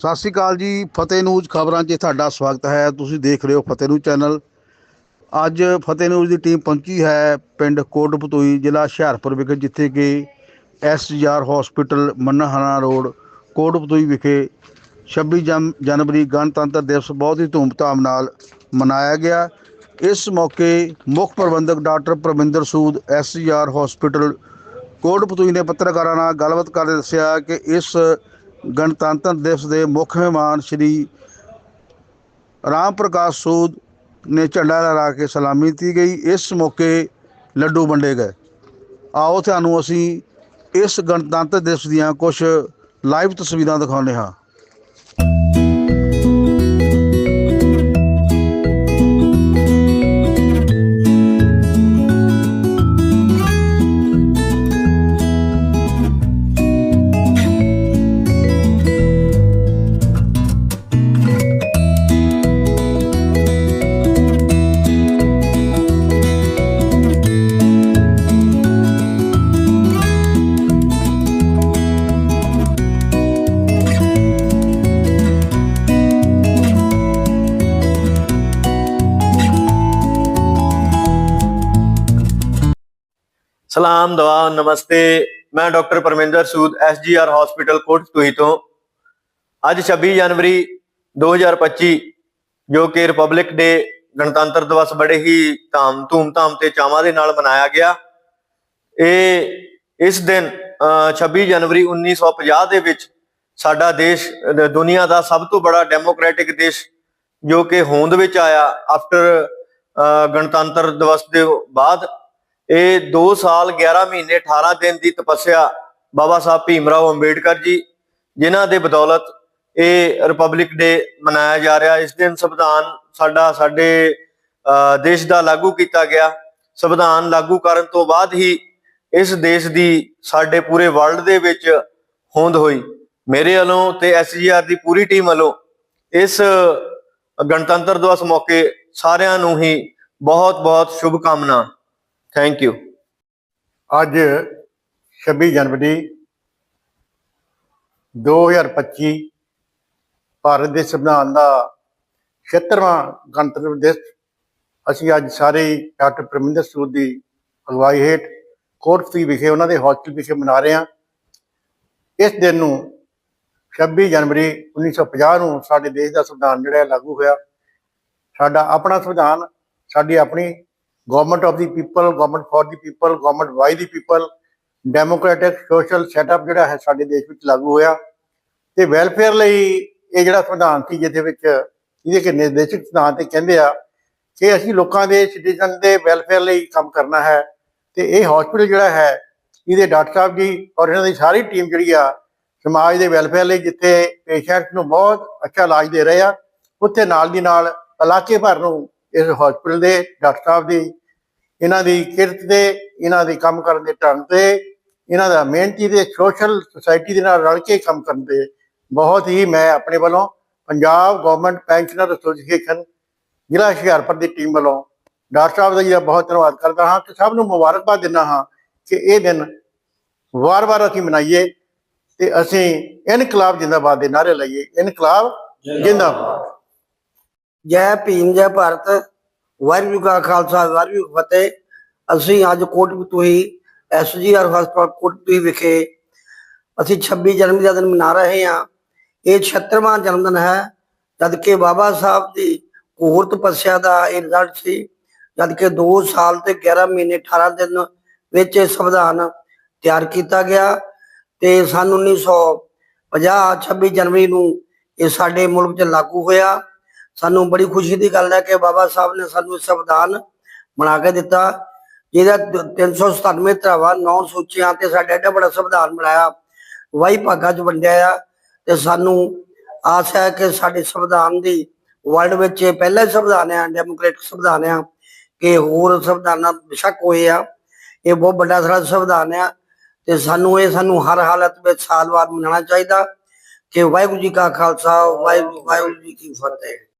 ਸਤਿ ਸ਼੍ਰੀ ਅਕਾਲ ਜੀ, ਫਤਿਹ ਨਿਊਜ਼ ਖਬਰਾਂ 'ਚ ਤੁਹਾਡਾ ਸਵਾਗਤ ਹੈ। ਤੁਸੀਂ ਦੇਖ ਰਹੇ ਹੋ ਫਤਿਹ ਨਿਊਜ਼ ਚੈਨਲ। ਅੱਜ ਫਤਿਹ ਨਿਊਜ਼ ਦੀ ਟੀਮ ਪਹੁੰਚੀ ਹੈ ਪਿੰਡ ਕੋਟਪਤੋਈ, ਜ਼ਿਲ੍ਹਾ ਹੁਸ਼ਿਆਰਪੁਰ ਵਿਖੇ, ਜਿੱਥੇ ਕਿ ਐਸਜੀਆਰ ਹਸਪੀਟਲ ਮੰਨਾਹਾਣਾ ਰੋਡ, ਕੋਟਪਤੂਈ ਵਿਖੇ 26 ਜਨ- ਜਨਵਰੀ ਗਣਤੰਤਰ ਦਿਵਸ ਬਹੁਤ ਹੀ ਧੂਮਧਾਮ ਨਾਲ ਮਨਾਇਆ ਗਿਆ। ਇਸ ਮੌਕੇ ਮੁੱਖ ਪ੍ਰਬੰਧਕ doctor Parvinder Sood SGR hospital ਕੋਟਪਤੂਈ ਨੇ ਪੱਤਰਕਾਰਾਂ ਨਾਲ ਗੱਲਬਾਤ ਕਰਦੇ ਦੱਸਿਆ ਕਿ ਇਸ ਗਣਤੰਤਰ ਦਿਵਸ ਦੇ ਮੁੱਖ ਮਹਿਮਾਨ ਸ਼੍ਰੀ ਰਾਮ ਪ੍ਰਕਾਸ਼ ਸੂਦ ਨੇ ਝੰਡਾ ਲਹਿਰਾ ਕੇ ਸਲਾਮੀ ਦਿੱਤੀ ਗਈ। ਇਸ ਮੌਕੇ ਲੱਡੂ ਵੰਡੇ ਗਏ। ਆਓ ਤੁਹਾਨੂੰ ਅਸੀਂ ਇਸ ਗਣਤੰਤਰ ਦਿਵਸ ਦੀਆਂ ਕੁਝ ਲਾਈਵ ਤਸਵੀਰਾਂ ਦਿਖਾਉਂਦੇ ਹਾਂ। ਸਲਾਮ ਦਵਾ ਨਮਸਤੇ। ਮੈਂ doctor Parminder Sood SGR hospital Kotfatuhi ਤੋਂ। ਅੱਜ 26 ਜਨਵਰੀ 2025 ਜੋ ਕਿ ਰਿਪਬਲਿਕ ਡੇ ਗਣਤੰਤਰ ਦਿਵਸ ਬੜੇ ਹੀ ਧਾਮ ਧੂਮ-ਧਾਮ ਤੇ ਚਾਵਾਂ ਦੇ ਨਾਲ ਮਨਾਇਆ ਗਿਆ। ਇਹ ਇਸ ਦਿਨ ਅਹ, 26 ਜਨਵਰੀ 1950 ਦੇ ਵਿੱਚ ਸਾਡਾ ਦੇਸ਼ ਦੁਨੀਆ ਦਾ ਸਭ ਤੋਂ ਬੜਾ ਡੈਮੋਕ੍ਰੈਟਿਕ ਦੇਸ਼ ਜੋ ਕਿ ਹੋਂਦ ਵਿੱਚ ਆਇਆ ਆਫਟਰ ਗਣਤੰਤਰ ਦਿਵਸ ਦੇ ਬਾਅਦ। ਇਹ 2 ਸਾਲ 11 ਮਹੀਨੇ 18 ਦਿਨ ਦੀ ਤਪੱਸਿਆ ਬਾਬਾ ਸਾਹਿਬ ਭੀਮਰਾਓ ਅੰਬੇਡਕਰ ਜੀ, ਜਿਨ੍ਹਾਂ ਦੇ ਬਦੌਲਤ ਇਹ ਰਿਪਬਲਿਕ ਡੇ ਮਨਾਇਆ ਜਾ ਰਿਹਾ। ਇਸ ਦਿਨ ਸੰਵਿਧਾਨ ਸਾਡਾ, ਸਾਡੇ ਦੇਸ਼ ਦਾ ਲਾਗੂ ਕੀਤਾ ਗਿਆ। ਸੰਵਿਧਾਨ ਲਾਗੂ ਕਰਨ ਤੋਂ ਬਾਅਦ ਹੀ ਇਸ ਦੇਸ਼ ਦੀ ਸਾਡੇ ਪੂਰੇ ਵਰਲਡ ਦੇ ਵਿੱਚ ਹੋਂਦ ਹੋਈ। ਮੇਰੇ ਵੱਲੋਂ ਤੇ ਐਸਜੀਆਰ ਦੀ ਪੂਰੀ ਟੀਮ ਵੱਲੋਂ ਇਸ ਗਣਤੰਤਰ ਦਿਵਸ ਮੌਕੇ ਸਾਰਿਆਂ ਨੂੰ ਹੀ ਬਹੁਤ ਬਹੁਤ ਸ਼ੁਭ ਕਾਮਨਾ ਥੈਂਕ ਯੂ ਅੱਜ 26 ਜਨਵਰੀ 2025 ਭਾਰਤ ਦੇ ਸੰਵਿਧਾਨ ਦਾ 76ਵਾਂ ਗਣਤੰਤਰ ਦਿਵਸ। ਅਸੀਂ ਅੱਜ ਸਾਰੇ ਡਾਕਟਰ ਪ੍ਰਮਿੰਦਰ ਸੂਦ ਦੀ ਅਗਵਾਈ ਹੇਠ ਕੋਟਪੁਰੀ ਵਿਖੇ ਉਹਨਾਂ ਦੇ ਹਸਪਤਾਲ ਵਿਖੇ ਮਨਾ ਰਹੇ ਹਾਂ। ਇਸ ਦਿਨ ਨੂੰ 26 ਜਨਵਰੀ 1950 ਨੂੰ ਸਾਡੇ ਦੇਸ਼ ਦਾ ਸੰਵਿਧਾਨ ਜਿਹੜਾ ਲਾਗੂ ਹੋਇਆ। ਸਾਡਾ ਆਪਣਾ ਸੰਵਿਧਾਨ, ਸਾਡੀ ਆਪਣੀ government of the people government for the people government by the people democratic social setup ਜਿਹੜਾ ਹੈ ਸਾਡੇ ਦੇਸ਼ ਵਿੱਚ ਲਾਗੂ ਹੋਇਆ। ਤੇ ਵੈਲਫੇਅਰ ਲਈ ਇਹ ਜਿਹੜਾ ਸੰਵਿਧਾਨ ਸੀ, ਜਿਹਦੇ ਵਿੱਚ ਇਹਦੇ ਕਿ ਨਿਰਦੇਸ਼ਕ ਸਿਧਾਂਤ ਤੇ ਕਹਿੰਦੇ ਆ ਕਿ ਅਸੀਂ ਲੋਕਾਂ ਦੇ ਸਿਟੀਜ਼ਨ ਦੇ ਵੈਲਫੇਅਰ ਲਈ ਕੰਮ ਕਰਨਾ ਹੈ। ਤੇ ਇਹ ਹਸਪੀਟਲ ਜਿਹੜਾ ਹੈ, ਇਹਦੇ ਡਾਕਟਰ ਸਾਹਿਬ ਜੀ ਔਰ ਇਹਨਾਂ ਦੀ ਸਾਰੀ ਟੀਮ ਜਿਹੜੀ ਆ, ਸਮਾਜ ਦੇ ਵੈਲਫੇਅਰ ਲਈ ਜਿੱਥੇ ਪੇਸ਼ੈਂਟ ਨੂੰ ਬਹੁਤ ਅੱਛਾ ਇਲਾਜ ਦੇ ਰਹੇ ਆ, ਉੱਥੇ ਨਾਲ ਦੀ ਨਾਲ ਇਲਾਕੇ ਭਰ ਨੂੰ ਇਸ ਹਸਪੀਟਲ ਦੇ ਡਾਕਟਰ ਸਾਹਿਬ ਦੀ ਇਹਨਾਂ ਦੀ ਕਿਰਤ ਤੇ, ਇਹਨਾਂ ਦੇ ਕੰਮ ਕਰਨ ਦੇ ਢੰਗ ਤੇ, ਇਹਨਾਂ ਦਾ ਮਿਹਨਤੀ ਦੇ ਸੋਸ਼ਲ ਸੁਸਾਇਟੀ ਦੇ ਨਾਲ ਰਲ ਕੇ ਕੰਮ ਕਰਨ ਦੇ ਬਹੁਤ ਹੀ ਮੈਂ ਆਪਣੇ ਵੱਲੋਂ ਪੰਜਾਬ ਗਵਰਨਮੈਂਟ ਪੈਨਸ਼ਨਰ ਐਸੋਸੀਏਸ਼ਨ, ਜ਼ਿਲ੍ਹਾ ਹੁਸ਼ਿਆਰਪੁਰ ਦੀ ਟੀਮ ਵੱਲੋਂ ਡਾਕਟਰ ਸਾਹਿਬ ਦਾ ਜੀ ਦਾ ਬਹੁਤ ਧੰਨਵਾਦ ਕਰਦਾ ਹਾਂ ਤੇ ਸਭ ਨੂੰ ਮੁਬਾਰਕਬਾਦ ਦਿੰਦਾ ਹਾਂ ਕਿ ਇਹ ਦਿਨ ਵਾਰ-ਵਾਰ ਅਸੀਂ ਮਨਾਈਏ ਤੇ ਅਸੀਂ ਇਨਕਲਾਬ ਜਿੰਦਾਬਾਦ ਦੇ ਨਾਰੇ ਲਾਈਏ। ਇਨਕਲਾਬ ਜਿੰਦਾਬਾਦ। ਜੈ ਭੀਮ, ਜੈ ਭਾਰਤ। ਵਾਹਿਗੁਰੂ ਕਾ ਖਾਲਸਾ, ਵਾਹਿਗੁਰੂ ਫਤਿਹ। ਅਸੀਂ ਅੱਜ ਕੋਟਪਤੂਹੀ ਐਸਜੀਆਰ ਹਸਪਤਾਲ ਕੋਟਪਤੂਹੀ ਵਿਖੇ ਅਸੀਂ 26 ਜਨਵਰੀ ਦਾ ਦਿਨ ਮਨਾ ਰਹੇ ਹਾਂ। ਇਹ 76ਵਾਂ ਜਨਮ ਦਿਨ ਹੈ। ਜਦ ਕਿ ਬਾਬਾ ਸਾਹਿਬ ਦੀ ਘੋਰ ਤਪੱਸਿਆ ਦਾ ਇਹ ਰਿਜ਼ਲਟ ਸੀ ਜਦ ਕਿ 2 ਸਾਲ ਤੇ 11 ਮਹੀਨੇ 18 ਦਿਨ ਵਿੱਚ ਇਹ ਸੰਵਿਧਾਨ ਤਿਆਰ ਕੀਤਾ ਗਿਆ ਤੇ ਸਨ 1950 26 ਜਨਵਰੀ ਨੂੰ ਇਹ ਸਾਡੇ ਮੁਲਕ 'ਚ ਲਾਗੂ ਹੋਇਆ। ਸਾਨੂੰ ਬੜੀ ਖੁਸ਼ੀ ਦੀ ਗੱਲ ਹੈ ਕਿ ਬਾਬਾ ਸਾਹਿਬ ਨੇ ਸਾਨੂੰ ਇਹ ਸੰਵਿਧਾਨ ਬਣਾ ਕੇ ਦਿੱਤਾ, ਜਿਹਦਾ 397 ਧਰਾਵਾਂ, ਨੌ ਸੂਚੀਆਂ ਤੇ ਸਾਡਾ ਐਡਾ ਬੜਾ ਸੰਵਿਧਾਨ ਬਣਾਇਆ, ਵਾਈ ਭਾਗਾਂ 'ਚ ਵੰਡਿਆ ਆ ਤੇ ਸਾਨੂੰ ਆਸ ਹੈ ਕਿ ਸਾਡੇ ਸੰਵਿਧਾਨ ਦੀ ਵਰਲਡ ਵਿੱਚ ਪਹਿਲਾ ਸੰਵਿਧਾਨ ਹੈ ਡੈਮੋਕ੍ਰੈਟਿਕ ਸੰਵਿਧਾਨ ਹੈ ਕਿ ਹੋਰ ਸੰਵਿਧਾਨਾਂ ਬੇਸ਼ੱਕ ਹੋਏ ਆ। ਇਹ ਬਹੁਤ ਵੱਡਾ ਸਾਡਾ ਸੰਵਿਧਾਨ ਆ ਤੇ ਸਾਨੂੰ ਇਹ ਸਾਨੂੰ ਹਰ ਹਾਲਤ ਵਿੱਚ ਸਾਲ ਬਾਅਦ ਮਨਾਉਣਾ ਚਾਹੀਦਾ ਕਿ ਵਾਹਿਗੁਰੂ ਜੀ ਕਾ ਖਾਲਸਾ ਵਾਹਿਗੁਰੂ ਵਾਹਿਗੁਰੂ ਜੀ ਕੀ ਫਤਿਹ।